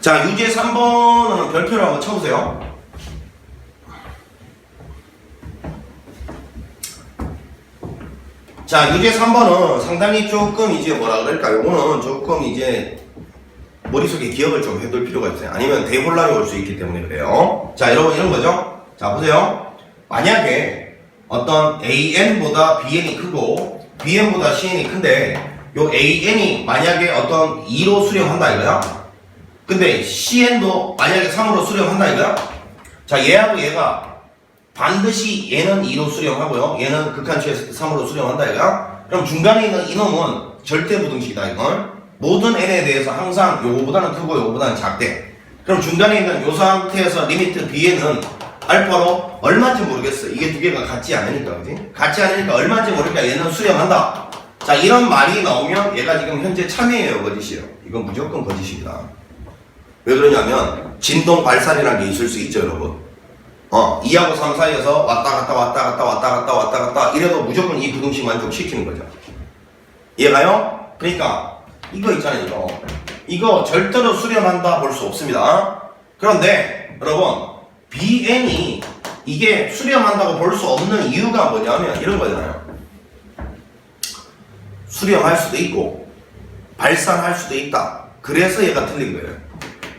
자, 유제 3번은 별표를 한번 쳐보세요. 자, 유제 3번은 상당히 조금 이제 뭐라 그럴까, 요거는 조금 이제 머릿속에 기억을 좀 해둘 필요가 있어요. 아니면 대혼란이 올 수 있기 때문에 그래요. 자, 여러분 이런 거죠? 자, 보세요. 만약에 어떤 AN보다 BN이 크고 BN보다 CN이 큰데 요 AN이 만약에 어떤 2로 수렴한다 이거야? 근데 CN도 만약에 3으로 수렴한다 이거야? 자, 얘하고 얘가 반드시 얘는 2로 수렴하고요. 얘는 극한치였을 때 3으로 수렴한다 이거야? 그럼 중간에 있는 이놈은 절대 부등식이다 이건. 모든 n에 대해서 항상 요거보다는 크고 요거보다는 작대. 그럼 중간에 있는 요 상태에서 리미트 b에는 알파로 얼마인지 모르겠어. 이게 두 개가 같지 않으니까, 그지? 같지 않으니까 얼마인지 모르니까 얘는 수렴한다. 자, 이런 말이 나오면 얘가 지금 현재 참여예요, 거짓이에요? 이건 무조건 거짓입니다. 왜 그러냐면, 진동 발산이라는 게 있을 수 있죠, 여러분. 어, 2하고 3 사이에서 왔다 갔다 왔다 갔다 왔다 갔다 왔다 갔다 이래도 무조건 이 부등식 만족시키는 거죠. 이해가요? 그러니까 이거 있잖아요 이거 이거 절대로 수렴한다 볼 수 없습니다 그런데 여러분 BN이 이게 수렴한다고 볼 수 없는 이유가 뭐냐면 이런 거잖아요 수렴할 수도 있고 발산할 수도 있다 그래서 얘가 틀린 거예요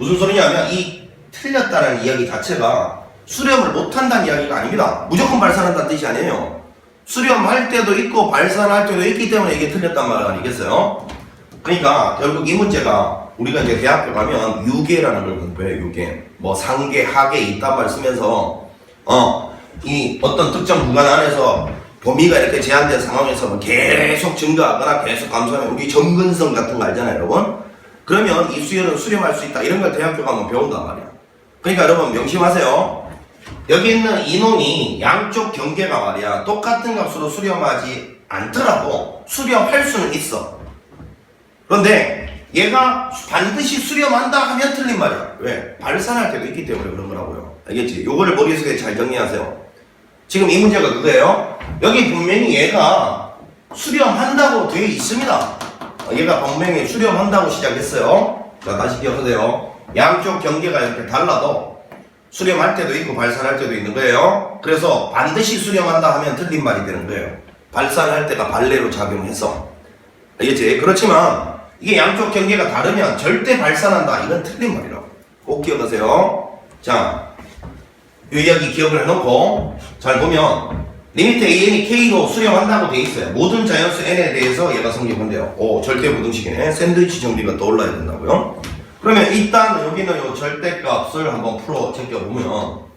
무슨 소리냐면 이 틀렸다는 이야기 자체가 수렴을 못한다는 이야기가 아닙니다 무조건 발산한다는 뜻이 아니에요 수렴할 때도 있고 발산할 때도 있기 때문에 이게 틀렸단 말 아니겠어요? 그러니까 결국 이 문제가 우리가 이제 대학교 가면 유계라는 걸 공부해요. 유계. 뭐 상계, 하계 이딴 말 쓰면서 어 이 어떤 특정 구간 안에서 범위가 이렇게 제한된 상황에서 뭐 계속 증가하거나 계속 감소하면 우리 점근성 같은 거 알잖아요, 여러분. 그러면 이 수열은 수렴할 수 있다. 이런 걸 대학교 가면 배운단 말이야. 그러니까 여러분 명심하세요. 여기 있는 이놈이 양쪽 경계가 말이야 똑같은 값으로 수렴하지 않더라도 수렴할 수는 있어. 그런데 얘가 반드시 수렴한다 하면 틀린 말이야. 왜? 발산할 때도 있기 때문에 그런 거라고요. 알겠지? 요거를 머릿속에 잘 정리하세요. 지금 이 문제가 그거예요. 여기 분명히 얘가 수렴한다고 되어 있습니다. 어, 얘가 분명히 수렴한다고 시작했어요. 자, 다시 기억하세요. 양쪽 경계가 이렇게 달라도 수렴할 때도 있고 발산할 때도 있는 거예요. 그래서 반드시 수렴한다 하면 틀린 말이 되는 거예요. 발산할 때가 발레로 작용해서. 알겠지? 그렇지만 이게 양쪽 경계가 다르면 절대 발산한다. 이건 틀린 말이라고. 꼭 기억하세요. 자, 이 이야기 기억을 해놓고 잘 보면 리미트 AN이 K로 수렴한다고 돼 있어요. 모든 자연수 N에 대해서 얘가 성립한대요. 오, 절대 부등식이네. 샌드위치 정리가 떠올라야 된다고요. 그러면 일단 여기는 요 절대값을 한번 풀어 제껴보면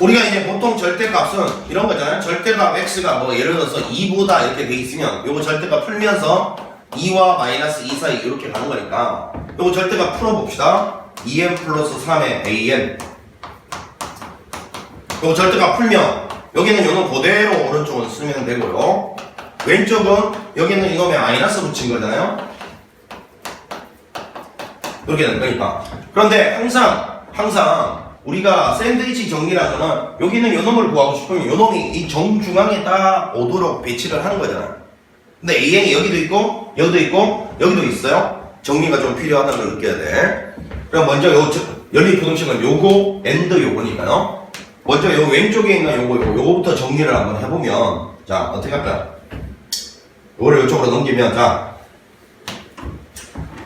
우리가 이제 보통 절대값은 이런 거잖아요. 절대값 x가 뭐 예를 들어서 2보다 이렇게 돼 있으면 요거 절대값 풀면서 2와 마이너스 2 사이 이렇게 가는 거니까 요거 절대값 풀어봅시다. 2n 플러스 3의 an 요거 절대값 풀면 여기는 요는 그대로 오른쪽은 쓰면 되고요. 왼쪽은 여기는 이놈에 마이너스 붙인 거잖아요. 이렇게 되는 거니까. 그런데 항상 항상 우리가 샌드위치 정리라는 거는 여기는 요 놈을 구하고 싶으면 요 놈이 이 정중앙에 딱 오도록 배치를 하는 거잖아요. 근데 AN이 여기도 있고 여기도 있고 여기도 있어요. 정리가 좀 필요하다는 걸 느껴야 돼. 그럼 먼저 요 저- 연립 부등식은 요거 엔드 요거니까요. 먼저 요 왼쪽에 있는 요거 요거 요거부터 정리를 한번 해보면 자 어떻게 할까요? 요거를 이쪽으로 넘기면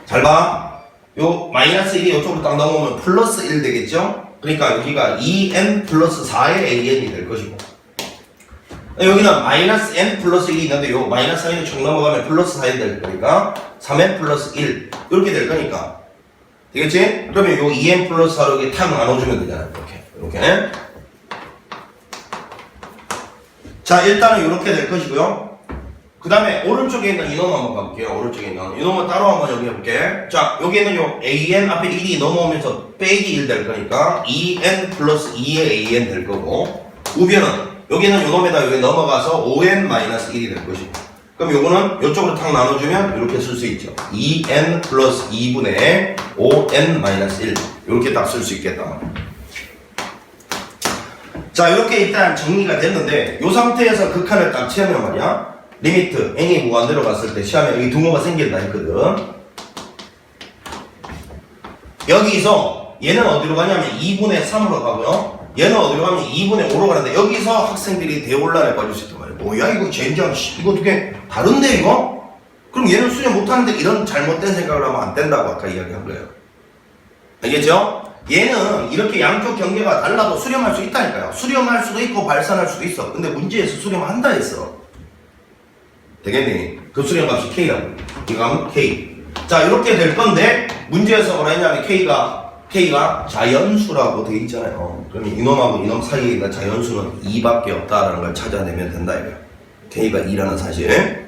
자잘 봐. 요 마이너스 1이 이쪽으로 딱 넘어오면 플러스 1 되겠죠? 그러니까 여기가 2n 플러스 4의 an이 될 것이고 여기는 마이너스 n 플러스 1이 있는데 요 마이너스 4이 쭉 넘어가면 플러스 4이 될 거니까 3n 플러스 1 이렇게 될 거니까 되겠지? 그러면 요 2n 플러스 4로 이렇게 탁 나눠주면 되잖아요 이렇게 이렇게 자 일단은 이렇게 될 것이고요 그 다음에 오른쪽에 있는 이놈 한번 가볼게요. 오른쪽에 있는 이놈은 따로 한번 여기 해볼게. 자 여기에는 요 an 앞에 1이 넘어오면서 빼기 1 될 거니까 2n 플러스 2의 an 될 거고 우변은 여기는 요놈에다 여기 넘어가서 5n 마이너스 1이 될 것이고 그럼 요거는 요쪽으로 탁 나눠주면 이렇게 쓸 수 있죠. 2n 플러스 2분의 5n 마이너스 1 이렇게 딱 쓸 수 있겠다. 자 이렇게 일단 정리가 됐는데 이 상태에서 극한을 딱 채우면 말이야 리미트 n이 무한대로 갔을 때 시험에 여기 등호가 생긴다 했거든 여기서 얘는 어디로 가냐면 2분의 3으로 가고요. 얘는 어디로 가면 2분의 5로 가는데 여기서 학생들이 대혼란에 빠질 수 있단 말이에요. 뭐야 이거 젠장 씨, 이거 어떻게 다른데 이거? 그럼 얘는 수련 못하는데 이런 잘못된 생각을 하면 안 된다고 아까 이야기한 거예요. 알겠죠? 얘는 이렇게 양쪽 경계가 달라도 수렴할 수 있다니까요. 수렴할 수도 있고 발산할 수도 있어. 근데 문제에서 수렴한다 했어. 되겠니? 그 수렴값이 K라고. 이거 하면 K. 자, 이렇게 될 건데, 문제에서 뭐라 했냐면 K가, K가 자연수라고 돼 있잖아요. 그러면 이놈하고 이놈 사이에 있는 자연수는 2밖에 없다라는 걸 찾아내면 된다, 이거야. K가 2라는 사실.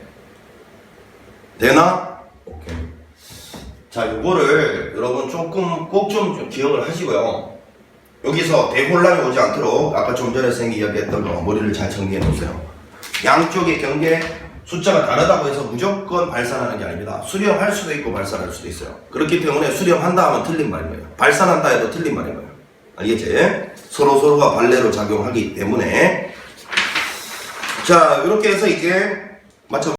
되나? 자, 요거를 여러분 조금 꼭 좀 기억을 하시고요. 여기서 대혼란이 오지 않도록 아까 좀 전에 선생님이 이야기했던 거 머리를 잘 정리해 놓으세요. 양쪽의 경계 숫자가 다르다고 해서 무조건 발산하는 게 아닙니다. 수렴할 수도 있고 발산할 수도 있어요. 그렇기 때문에 수렴한다 하면 틀린 거예요. 발산한다 해도 틀린 거예요. 알겠지? 서로 서로가 발레로 작용하기 때문에 자 이렇게 해서 이제 마쳐.